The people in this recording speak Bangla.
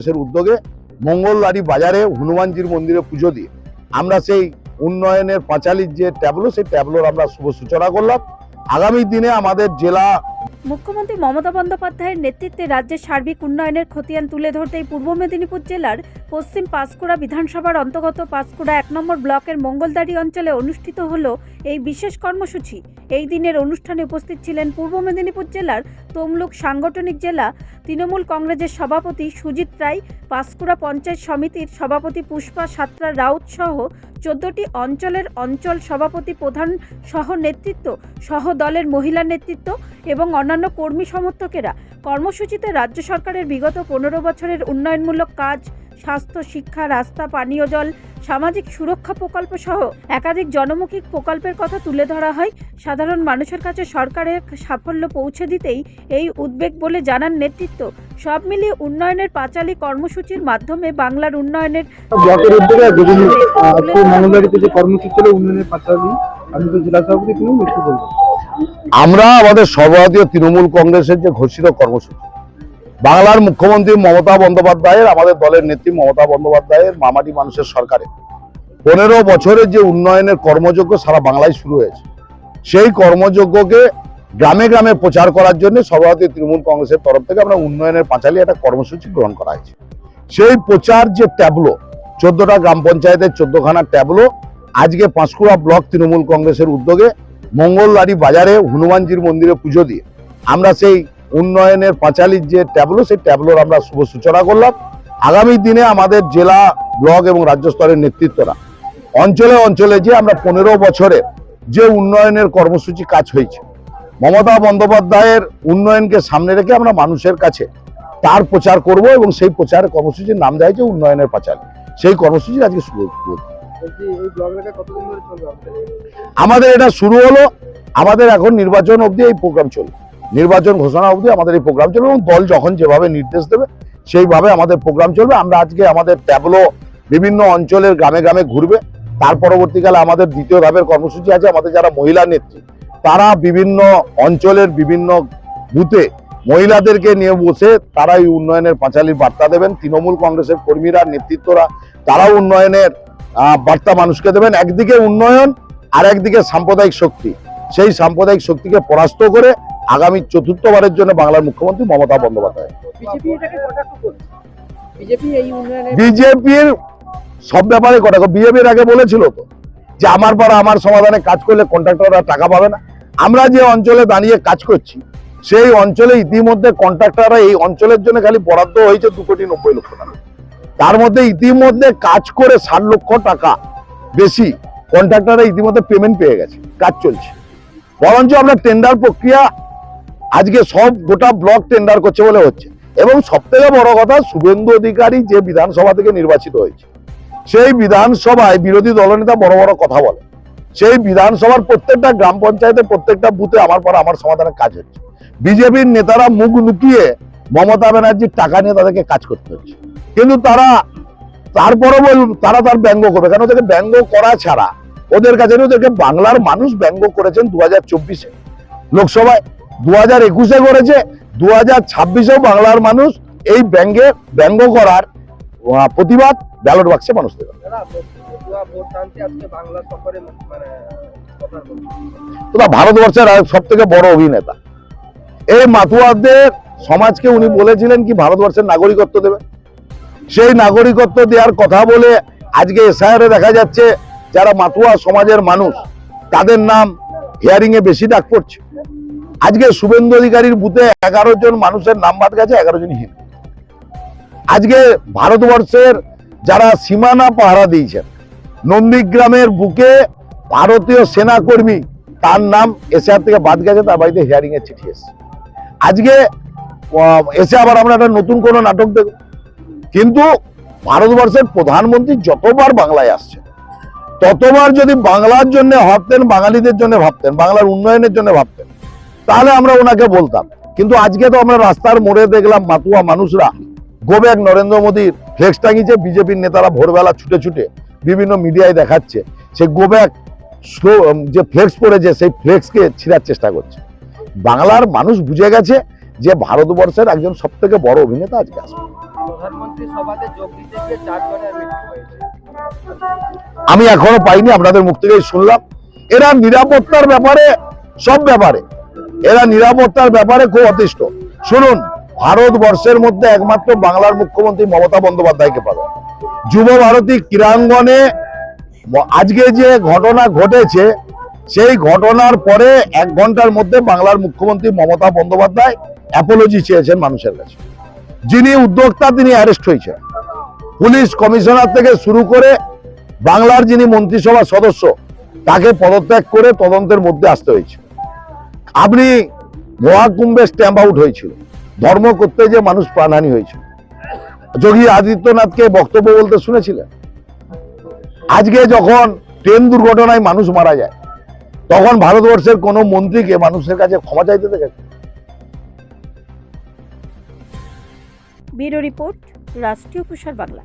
দেশের উদ্যোগে মঙ্গলবাড়ি বাজারে হনুমানজির মন্দিরে পুজো দিয়ে আমরা সেই উন্নয়নের পাঁচালির যে ট্যাবলো, সেই ট্যাবলোর আমরা শুভ সূচনা করলাম। আগামী দিনে আমাদের জেলা মুখ্যমন্ত্রী মমতা বন্দ্যোপাধ্যায়ের নেতৃত্বে রাজ্যের সার্বিক উন্নয়নের খতিয়ান তুলে ধরতেই পূর্ব মেদিনীপুর জেলার পশ্চিম পাঁশকুড়া বিধানসভার অন্তর্গত পাঁশকুড়া এক নম্বর ব্লকের মঙ্গলদারি অঞ্চলে অনুষ্ঠিত হল এই বিশেষ কর্মসূচি। এই দিনের অনুষ্ঠানে উপস্থিত ছিলেন পূর্ব মেদিনীপুর জেলার তমলুক সাংগঠনিক জেলা তৃণমূল কংগ্রেসের সভাপতি সুজিত রায়, পাঁশকুড়া পঞ্চায়েত সমিতির সভাপতি পুষ্পা সাত্রা রাউত সহ চোদ্দটি অঞ্চলের অঞ্চল সভাপতি প্রধান সহ নেতৃত্ব, সহ দলের মহিলা নেতৃত্ব এবং অন্যান্য কর্মী সমর্থকেরা। কর্মসূচিতে রাজ্য সরকারের বিগত পনেরো বছরের উন্নয়নমূলক কাজ, স্বাস্থ্য, শিক্ষা, রাস্তা, পানীয় জল, সামাজিক সুরক্ষা প্রকল্প সহ একাধিক জনমুখী প্রকল্পের কথা তুলে ধরা হয়। সাধারণ মানুষের কাছে সরকারের সাফল্য পৌঁছে দিতেই এই উদ্বেগ বলে জানান নেতৃত্ব। সব মিলিয়ে উন্নয়নের পাঁচালী কর্মসূচির মাধ্যমে বাংলার উন্নয়নের ব্লকের উদ্যোগে মঙ্গলবাড়িতে যে কর্মসূচি ছিল উন্নয়নের পাঁচালী আমি তো জেলা সভাপতি বলব। আমরা আমাদের সর্বভারতীয় তৃণমূল কংগ্রেসের যে ঘোষিত কর্মসূচি বাংলার মুখ্যমন্ত্রী মমতা বন্দ্যোপাধ্যায়ের আমাদের দলের নেত্রী মমতা বন্দ্যোপাধ্যায়ের মামাটি মানুষের সরকারে পনেরো বছরের যে উন্নয়নের কর্মযজ্ঞ সারা বাংলায় শুরু হয়েছে। সেই কর্মযজ্ঞকে গ্রামে গ্রামে প্রচার করার জন্য সর্বভারতীয় তৃণমূল কংগ্রেসের তরফ থেকে আমরা উন্নয়নের পাঁচালী একটা কর্মসূচি গ্রহণ করা হয়েছে। সেই প্রচার যে ট্যাবলো, চোদ্দটা গ্রাম পঞ্চায়েতের চোদ্দখানা ট্যাবলো, আজকে পাঁশকুড়া ব্লক তৃণমূল কংগ্রেসের উদ্যোগে মঙ্গলবাড়ি বাজারে হনুমানজির মন্দিরে পুজো দিয়ে আমরা সেই উন্নয়নের পাঁচালির যে ট্যাবলো, সেই ট্যাবলোর আমরা শুভ সূচনা করলাম। আগামী দিনে আমাদের জেলা, ব্লক এবং রাজ্য স্তরের নেতৃত্বরা অঞ্চলে অঞ্চলে যে আমরা পনেরো বছরে যে উন্নয়নের কর্মসূচি কাজ হয়েছে মমতা বন্দ্যোপাধ্যায়ের উন্নয়নকে সামনে রেখে আমরা মানুষের কাছে তার প্রচার করব এবং সেই প্রচার কর্মসূচির নাম দেয় যে উন্নয়নের পাঁচালী। সেই কর্মসূচি আজকে শুরু? আমাদের এটা শুরু হলো আমাদের এখন নির্বাচন অবধি এই প্রোগ্রাম চলবে। নির্বাচন ঘোষণা অবধি আমাদের এই প্রোগ্রাম চলবে এবং দল যখন যেভাবে নির্দেশ দেবে সেইভাবে আমাদের প্রোগ্রাম চলবে। আমরা আজকে আমাদের ট্যাবলো বিভিন্ন অঞ্চলের গ্রামে গ্রামে ঘুরবে। তার পরবর্তীকালে আমাদের দ্বিতীয় ধাপের কর্মসূচি আছে। আমাদের যারা মহিলা নেত্রী তারা বিভিন্ন অঞ্চলের বিভিন্ন বুথে মহিলাদেরকে নিয়ে বসে তারাই উন্নয়নের পাঁচালির বার্তা দেবেন। তৃণমূল কংগ্রেসের কর্মীরা নেতৃত্বরা তারাও উন্নয়নের বার্তা মানুষকে দেবেন। একদিকে উন্নয়ন আর একদিকে সাম্প্রদায়িক শক্তি। সেই সাম্প্রদায়িক শক্তিকে পরাস্ত করে আগামী চতুর্থবারের জন্য বাংলার মুখ্যমন্ত্রী মমতা বন্দ্যোপাধ্যায়। বিজেপির সব ব্যাপারে কথা বিজেপির আগে বলেছিল তো যে আমার পর আমার সমাধানে কাজ করলে কন্ট্রাক্টররা টাকা পাবে না। আমরা যে অঞ্চলে দাঁড়িয়ে কাজ করছি, সেই অঞ্চলে ইতিমধ্যে কন্ট্রাক্টররা এই অঞ্চলের জন্য খালি বরাদ্দ হয়েছে দু কোটি নব্বই লক্ষ টাকা। তার মধ্যে ইতিমধ্যে কাজ করে ষাট লক্ষ টাকা বেশি কন্ট্রাক্টররা ইতিমধ্যে পেমেন্ট পেয়ে গেছে, কাজ চলছে। বরঞ্চ আমরা টেন্ডার প্রক্রিয়া আজকে সব গোটা ব্লক টেন্ডার করছে বলে হচ্ছে। এবং সব থেকে বড় কথা, শুভেন্দু অধিকারী যে বিধানসভা থেকে নির্বাচিত হয়েছে, সেই বিধানসভায় বিরোধী দলনেতা বড় বড় কথা বলে। সেই বিধানসভার প্রত্যেকটা গ্রাম পঞ্চায়েতের প্রত্যেকটা বুথে আমার পর আমার সমাধানের কাজ হচ্ছে। বিজেপির নেতারা মুখ লুকিয়ে মমতা ব্যানার্জির টাকা নিয়ে তাদেরকে কাজ করতে হচ্ছে। কিন্তু তারা তারপরে বল তারা তার ব্যঙ্গ করবে কেন? ওদেরকে ব্যঙ্গ করা ছাড়া ওদের কাছে ওদেরকে বাংলার মানুষ ব্যঙ্গ করেছেন দু হাজার চব্বিশে। লোকসভায় দু হাজার একুশে করেছে দু হাজার ছাব্বিশেও বাংলার মানুষ এই ব্যঙ্গে ব্যঙ্গ করার প্রতিবাদ ব্যালট বাক্সে মানুষ দেবে। ভোট মানে ভারতবর্ষের সব থেকে বড় অভিনেতা। এই মাতুয়াদের সমাজকে উনি বলেছিলেন কি, ভারতবর্ষের নাগরিকত্ব দেবে। সেই নাগরিকত্ব দেওয়ার কথা বলে আজকে এসআইআরে দেখা যাচ্ছে, যারা মাতুয়া সমাজের মানুষ, তাদের নাম হিয়ারিং এ বেশি ডাক পড়ছে। আজকে শুভেন্দু অধিকারীর বুথে এগারো জন মানুষের নাম বাদ গেছে, এগারো জন হিন্দু আজকে ভারতবর্ষের যারা সীমানা পাহারা দিয়েছেন নন্দীগ্রামের বুকে ভারতীয় সেনাকর্মী, তার নাম এশিয়ার থেকে বাদ গেছে, তার বাড়িতে হিয়ারিং এর চিঠি এসেছে। আজকে এসে আবার আমরা একটা নতুন কোনো নাটক দেখব কিন্তু ভারতবর্ষের প্রধানমন্ত্রী যতবার বাংলায় আসছে ততবার যদি বাংলার জন্য ভাবতেন, বাঙালিদের জন্য ভাবতেন, বাংলার উন্নয়নের জন্য ভাবতেন, তাহলে আমরা ওনাকে বলতাম। কিন্তু আজকে তো আমরা রাস্তার মোড়ে দেখলাম মাতুয়া মানুষরা, গোব্যাক নরেন্দ্র মোদীর ফ্লেক্স টাঙিয়েছে, বিজেপির নেতারা ভোরবেলা ছুটে ছুটে বিভিন্ন মিডিয়ায় দেখাচ্ছে সে গোব্যাক যে ফ্লেক্স পড়েছে সেই ফ্লেক্সকে ছিঁড়ার চেষ্টা করছে। বাংলার মানুষ বুঝে গেছে যে ভারতবর্ষের একজন সব থেকে বড় অভিনেতা আজকে আসবে। আমি এখনও পাইনি আপনাদের মুখ থেকেই শুনলাম। এরা নিরাপত্তার ব্যাপারে সব ব্যাপারে এরা নিরাপত্তার ব্যাপারে খুব অতিষ্ঠ। শুনুন ভারতবর্ষের মধ্যে একমাত্র বাংলার মুখ্যমন্ত্রী মমতা বন্দ্যোপাধ্যায়কে পাবে যুব ভারতী ক্রীড়াঙ্গনে আজকে যে ঘটনা ঘটেছে, সেই ঘটনার পরে এক ঘণ্টার মধ্যে বাংলার মুখ্যমন্ত্রী মমতা বন্দ্যোপাধ্যায় অ্যাপোলজি চেয়েছেন মানুষের কাছে। যিনি উদ্যোক্তা, তিনি অ্যারেস্ট হয়েছেন। পুলিশ কমিশনার থেকে শুরু করে বাংলার যিনি মন্ত্রিসভা সদস্য, তাকে পদত্যাগ করে তদন্তের মধ্যে আসতে হয়েছে। আপনি মহাকুম্ভে স্ট্যাম্প আউট হয়েছিল। ধর্ম করতে যে মানুষ প্রাণহানি হয়েছিল। যোগী আদিত্যনাথকে বক্তব্য বলতে শুনেছিলেন? আজকে যখন ট্রেন দুর্ঘটনায় মানুষ মারা যায়, তখন ভারতবর্ষের কোনো মন্ত্রীকে মানুষের কাছে ক্ষমা চাইতে দেখেছে ব্যুরো রিপোর্ট, রাষ্ট্রীয় প্রসার বাংলা।